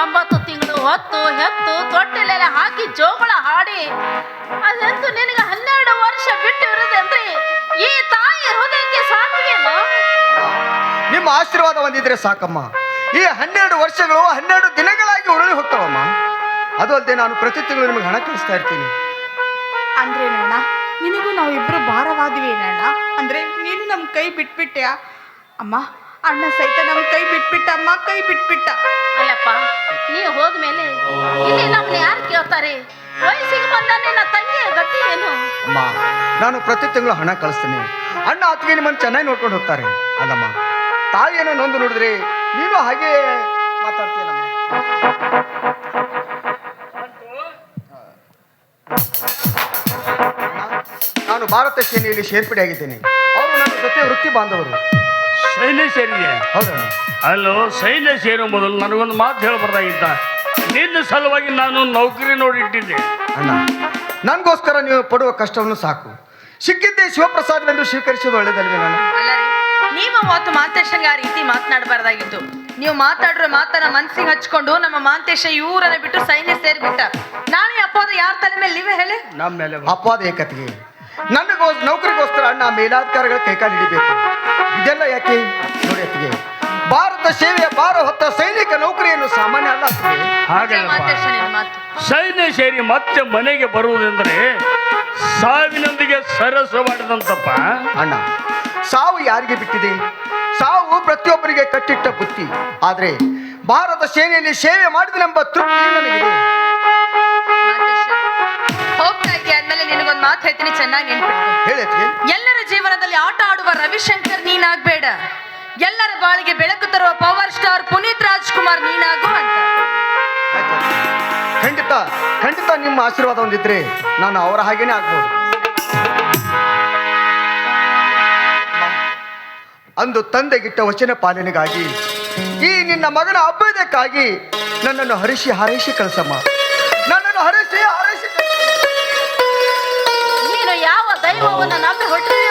ಒಂಬತ್ತು ತಿಂಗಳು ಹೊತ್ತು ಹೆತ್ತು ತೊಟ್ಟಿಲೆಲ್ಲ ಹಾಕಿ ಜೋಗಳ ಹಾಡಿ. ಅದೆಂತು ನಿನಗೆ ಹನ್ನೆರಡು ವರ್ಷ ಬಿಟ್ಟು ಇರೋದೇನ್ರಿ ಈ ತಾಯಿ ಹೃದಯಕ್ಕೆ ಸಾಕವೇನು ನಿಮ್ಮ ಆಶೀರ್ವಾದ ಬಂದಿದ್ರೆ ಸಾಕಮ್ಮ. ಈ ಹನ್ನೆರಡು ವರ್ಷಗಳು ಹನ್ನೆರಡು ದಿನಗಳಾಗಿ ಉರುಳಿ ಹೋಗ್ತಾವಮ್ಮ. ಅದು ಅಲ್ಲದೆ ನಾನು ಪ್ರತಿ ತಿಂಗಳು ನಿಮಗೆ ಹಣ ಕಳಿಸ್ತಾ ಇರ್ತೀನಿ. ಅಂದ್ರೆ ನೋಣ ನಿನಗೂ ನಾವಿಬ್ರು ಭಾರವಾದ್ವೇನಣ್ಣ ಅಂದ್ರೆ ನೀನು ನಮ್ಮ ಕೈ ಬಿಟ್ಬಿಟ್ಟೆ ಅಮ್ಮ ಅಣ್ಣ ಸಹಿತ ನಮ್ ಕೈ ಬಿಟ್ಬಿಟ್ಟ ಅಮ್ಮ ಕೈ ಬಿಟ್ಬಿಟ್ಟ. ಅಲ್ಲಪ್ಪ ನೀವು ಹೋದ್ಮೇಲೆ ಇಲ್ಲಿ ನಮ್ಮನ್ನ ಯಾರು ಕೇಳ್ತಾರೆ? ವಯಸ್ಸಿಗೆ ಬಂದ ನಿನ್ನ ತಂಗಿಯ ಗತಿ ಏನು? ಅಮ್ಮ ನಾನು ಪ್ರತಿ ತಿಂಗಳು ಹಣ ಕಳಿಸ್ತೀನಿ. ಅಣ್ಣ ಅತ್ತಿಗೆ ನಿಮ್ಮನ್ನು ಚೆನ್ನಾಗಿ ನೋಡ್ಕೊಂಡು ಹೋಗ್ತಾರೆ. ಅಲ್ಲಮ್ಮ ತಾಯಿಯನ್ನು ನೊಂದು ನೋಡಿದ್ರೆ ನೀನು ಹಾಗೆ ಮಾತಾಡ್ತೀನಮ್ಮ ನಾನು ಭಾರತ ಸೇನೆಯಲ್ಲಿ ಸೇರ್ಪಡೆಯಾಗಿದ್ದೇನೆ. ಅವರು ನನ್ನ ಜೊತೆ ವೃತ್ತಿ ಬಾಂಧವರು. ಸೈನ್ಯ ಸೇರಿದೆ. ಹೌದಣ್ಣ ಅಲ್ಲೋ ಸೈನ್ಯ ಸೇರೋ ಮೊದಲು ನನಗೊಂದು ಮಾತು ಹೇಳಬಾರ್ದಾಗಿತ್ತ? ನಿನ್ನ ಸಲುವಾಗಿ ನಾನು ನೌಕರಿ ನೋಡಿಟ್ಟಿದ್ದೆ ಅಣ್ಣ ನನಗೋಸ್ಕರ ನೀವು ಪಡುವ ಕಷ್ಟವನ್ನು ಸಾಕು. ಸಿಕ್ಕಿದ್ದೆ ಶಿವಪ್ರಸಾದವೆಂದು ಸ್ವೀಕರಿಸೋದು ಒಳ್ಳೆಯದಲ್ವೇ ನಾನು? ನೀವು ಅವತ್ತು ಮಾಂತೇಶಂಗೆ ಆ ರೀತಿ ಮಾತನಾಡಬಾರ್ದಾಗಿತ್ತು. ನೀವು ಮಾತಾಡ್ರೆ ಮಾತನ್ನ ಮನ್ಸಿಗೆ ಹಚ್ಕೊಂಡು ನಮ್ಮ ಮಾಂತೇಶ ಇವರನ್ನ ಬಿಟ್ಟು ಸೈನ್ಯ ಸೇರ್ಬಿಟ್ಟ. ನಾಳೆ ಅಪ್ಪಾದ ಯಾರ ತಲೆ ಮೇಲೆ ನೀವೇ ಹೇಳಿ? ನಮ್ಮ ಮೇಲೆ. ಅಪವಾದ ಏಕತೆಗೆ. ನನಗೋ ನೌಕರಿಗೋಸ್ಕರ ಅಣ್ಣ ಮೇಲಾಧಿಕಾರಿಗಳ ಕೈಕಾಲು ಹಿಡಿಬೇಕು. ಇದೆಲ್ಲ ಯಾಕೆ? ನೋಡಿ ಅತ್ತಿಗೆ ಭಾರತ ಸೇವೆಯ ಭಾರ ಹೊತ್ತ ಸೈನಿಕ ನೌಕರಿಯನ್ನು ಸಾಮಾನ್ಯ ಅಲ್ಲ ಅತ್ತಿಗೆ. ಸೈನ್ಯ ಸೇರಿ ಮತ್ತೆ ಮನೆಗೆ ಬರುವುದೆಂದರೆ ಸಾವಿನೊಂದಿಗೆ ಸರಸ ಮಾಡಿದಂತಪ್ಪ. ಅಣ್ಣ ಸಾವು ಯಾರಿಗೆ ಬಿಟ್ಟಿದೆ? ಸಾವು ಪ್ರತಿಯೊಬ್ಬರಿಗೆ ಕಟ್ಟಿಟ್ಟ ಬುತ್ತಿ. ಆದರೆ ಭಾರತ ಸೇನೆಯಲ್ಲಿ ಸೇವೆ ಮಾಡಿದನೆಂಬ ತೃಪ್ತಿ ನನಗಿದೆ. ಮಾತು ಹೇಳ್ತೀನಿ ಚೆನ್ನಾಗಿ ನೆನ್ಪಿಟ್ಕೊ. ಹೇಳಿ ಎಲ್ಲರ ಜೀವನದಲ್ಲಿ ಆಟ ಆಡುವ ರವಿಶಂಕರ್ ನೀನಾಗ್ಬೇಡ. ಎಲ್ಲರ ಬಾಳಿಗೆ ಬೆಳಕು ತರುವ ಪವರ್ ಸ್ಟಾರ್ ಪುನೀತ್ ರಾಜ್ಕುಮಾರ್ ನೀನಾಗು ಅಂತ. ಖಂಡಿತ ಖಂಡಿತ ನಿಮ್ಮ ಆಶೀರ್ವಾದ ಹೊಂದಿದ್ರೆ. ನಾನು ಅವರ ಹಾಗೇನೆ ಆಗ್ಬೋದು. ಅಂದು ತಂದೆಗಿಟ್ಟ ವಚನ ಪಾಲನೆಗಾಗಿ ಈ ನಿನ್ನ ಮಗನ ಅಭ್ಯುದಯಕ್ಕಾಗಿ ನನ್ನನ್ನು ಹರಿಸಿ ಹರಿಸಿ ಕಳಿಸಮ್ಮ. ನನ್ನನ್ನು ಹರಿಸಿ ಹಾರೈಸಿ वो नना पे होटल